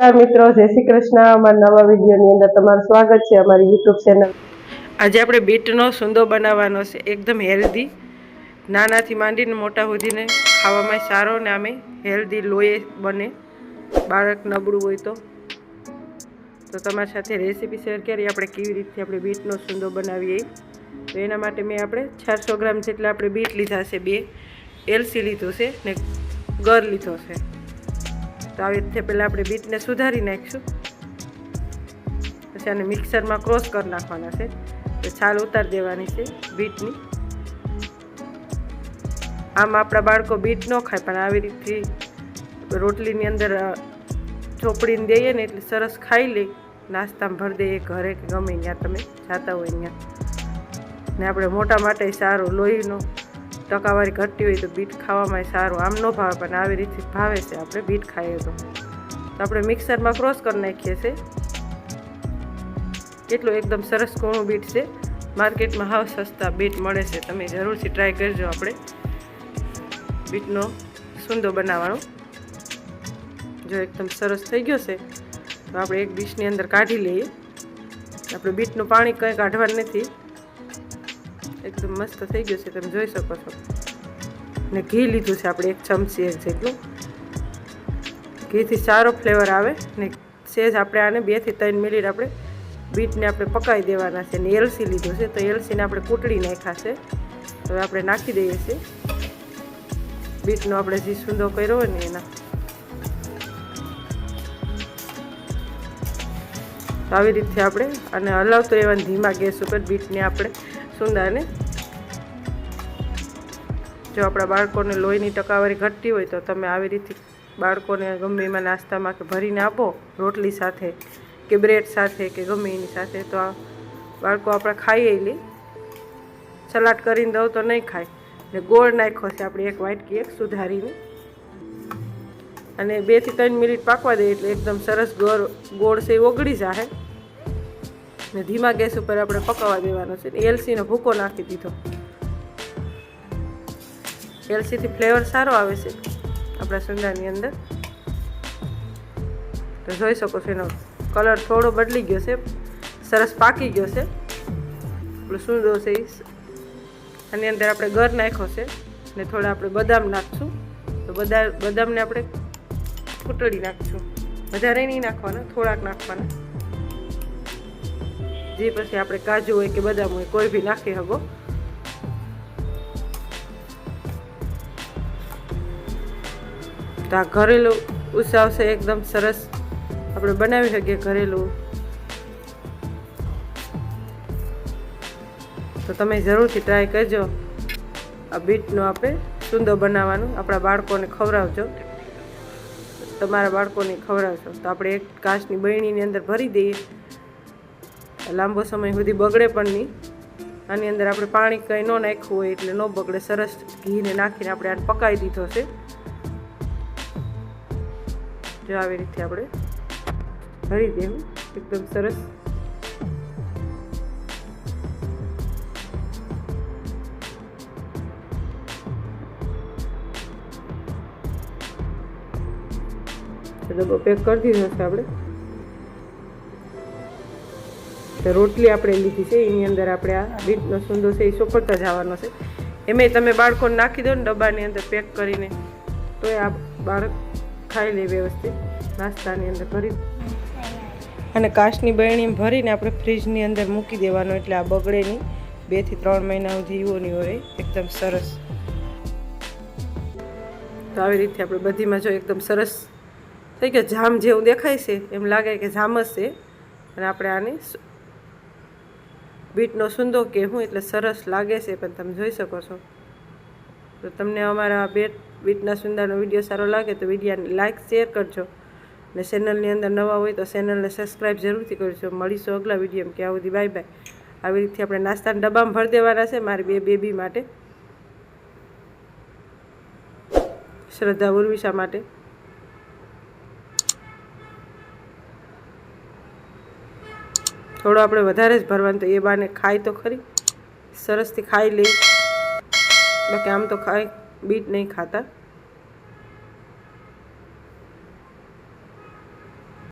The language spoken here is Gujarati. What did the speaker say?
નમસ્કાર મિત્રો, જય શ્રી કૃષ્ણ. અમારા નવા વિડીયોની અંદર તમારું સ્વાગત છે અમારી યુટ્યુબ ચેનલ આજે આપણે બીટનો સુંદો બનાવવાનો છે, એકદમ હેલ્ધી નાનાથી માંડીને મોટા સુધીને ખાવામાં સારો ને આમે હેલ્ધી લોહી બને. બાળક નબળું હોય તો. તો તમારી સાથે રેસીપી શેર કરી આપણે કેવી રીતે આપણે બીટનો સુંદો બનાવીએ. તો એના માટે મેં આપણે ચારસો ગ્રામ જેટલા આપણે બીટ લીધા છે, બે. એલસી લીધું છે ને ગર લીધો છે. તો આવી રીતે પહેલાં આપણે બીટને સુધારી નાખીશું. પછી આને મિક્સરમાં ક્રોસ કરી નાખવાના છે. તો છાલ ઉતારી દેવાની છે બીટની. આમ આપણા બાળકો બીટ ન ખાય, પણ આવી રીતથી રોટલીની અંદર ચોપડીને દઈએ ને એટલે સરસ ખાઈ લે. નાસ્તામાં ભરી દઈએ ઘરે કે ગમે ત્યાં તમે જાતા હોય ત્યાં. ને આપણે મોટા માટે સારું લોહીનો ટકાવારી ઘટતી હોય તો બીટ ખાવામાં સારું. આમ ન ભાવે, પણ આવી રીતે ભાવે છે આપણે બીટ ખાઈએ તો. આપણે મિક્સરમાં ક્રોસ કરી નાખીએ છીએ. કેટલું એકદમ સરસ કોણું બીટ છે. માર્કેટમાં હાવ સસ્તા બીટ મળે છે. તમે જરૂરથી ટ્રાય કરજો આપણે બીટનો સુંદો બનાવવાનો. જો એકદમ સરસ થઈ ગયો છે. તો આપણે એક ડીશની અંદર કાઢી લઈએ. આપણે બીટનું પાણી કંઈ કાઢવાનું નથી. એકદમ મસ્ત થઈ ગયું છે, તમે જોઈ શકો છો. ને ઘી લીધું છે આપણે, એક ચમચી એક જેટલું. ઘીથી સારો ફ્લેવર આવે ને સેજ આપણે આને બેથી ત્રણ મિનિટ આપણે બીટને આપણે પકાવી દેવાના છે. ને એલસી લીધું છે, તો એલસીને આપણે કૂટડી નાખ્યા છે. હવે આપણે નાખી દઈએ છીએ. બીટનો આપણે જે સુંદો કર્યો હોય ને એના. તો આવી રીતે આપણે, અને હલાવતો રહેવાનું ધીમા ગેસ ઉપર બીટને આપણે સુંદાને. જો આપણા બાળકોને લોહીની ટકાવારી ઘટતી હોય તો તમે આવી રીતે બાળકોને ગમે એમાં નાસ્તામાં કે ભરીને આપો, રોટલી સાથે કે બ્રેડ સાથે કે ગમે એની સાથે, તો આ બાળકો આપણે ખાઈએ લે. સલાડ કરીને દઉં તો નહીં ખાય. ને ગોળ નાખ્યો છે આપણે એક વાટકી, એક સુધારીને. અને બેથી ત્રણ મિનિટ પાકવા દઈએ એટલે એકદમ સરસ ગોળ ગોળ છે એ ઓગળી જાય ને ધીમા ગેસ ઉપર આપણે પકાવવા દેવાનો છે એલસીનો ભૂકો નાખી દીધો. એલસીથી ફ્લેવર સારો આવે છે આપણા સુંદાની અંદર. તો જોઈ શકો છો એનો કલર થોડો બદલી ગયો છે, સરસ પાકી ગયો છે. આપણો સુંદો છે આની અંદર આપણે ગર નાખ્યો છે ને થોડા આપણે બદામ નાખશું. તો બધા બદામને આપણે કૂટડી નાખશું. વધારે નહીં નાખવાના, થોડાક નાખવાના. જે પછી આપણે કાજુ હોય કે બદામ હોય, કોઈ બી નાખી શકો. તો આ ઘરેલું ઉત્સાવ છે, એકદમ સરસ. આપણે બનાવી શકીએ ઘરેલું. તો તમે જરૂરથી ટ્રાય કરજો. આ બીટનો આપણે સુંદર બનાવવાનું. આપણા બાળકોને ખવડાવજો. તમારા બાળકોને ખવડાવશો. તો આપણે એક કાચની બરણીની અંદર ભરી દઈએ. લાંબો સમય સુધી બગડે પણ નહીં. આની અંદર આપણે પાણી કંઈ ન નાખ્યું હોય એટલે ન બગડે. સરસ ઘીને નાખીને આપણે આને પકાવી દીધો છે. જો આવી રીતે આપણે ભરી દેવું. એકદમ સરસ. પેક કરી દીધો છે આપણે. તો રોટલી આપણે લીધી છે. એની અંદર આપણે આ બીટનો સુંદો છે, એ સોપડતા જવાનો છે. એમાંય તમે બાળકોને નાખી દો ને ડબ્બાની અંદર પેક કરીને. તો એ આ બાળક ખાઈ લે વ્યવસ્થિત. નાસ્તાની અંદર ભરી. અને કાચની બહેણી ભરીને આપણે ફ્રીજની અંદર મૂકી દેવાનો, એટલે આ બગડે નહીં. બેથી ત્રણ મહિના સુધી એવો હોય. એકદમ સરસ. તો આવી રીતે આપણે બધીમાં જો એકદમ સરસ થઈ ગયો. જામ જેવું દેખાય છે. એમ લાગે કે જામ જ છે. અને આપણે આને બીટનો સુંદો કે હું એટલે સરસ લાગે છે, પણ તમે જોઈ શકો છો. તો તમને અમારા બેટ બીટના સુંદરનો વીડિયો સારો લાગે તો વિડીયોને લાઇક શેર કરજો. અને ચેનલની અંદર નવા હોય તો ચેનલને સબસ્ક્રાઈબ જરૂરથી કરજો. મળીશું અગલા વીડિયો કે આવું બાય બાય. આવી રીતે આપણે નાસ્તાના ડબ્બામાં ભરી દેવાના છે મારી બે બેબી માટે. શ્રદ્ધા ઉર્વિશા માટે. થોડો આપણે વધારે જ ભરવાનું તો એ બાને ખાય તો ખરી. સરસથી ખાઈ લઈ બાકી આમ તો ખાય, બીટ નહીં ખાતા.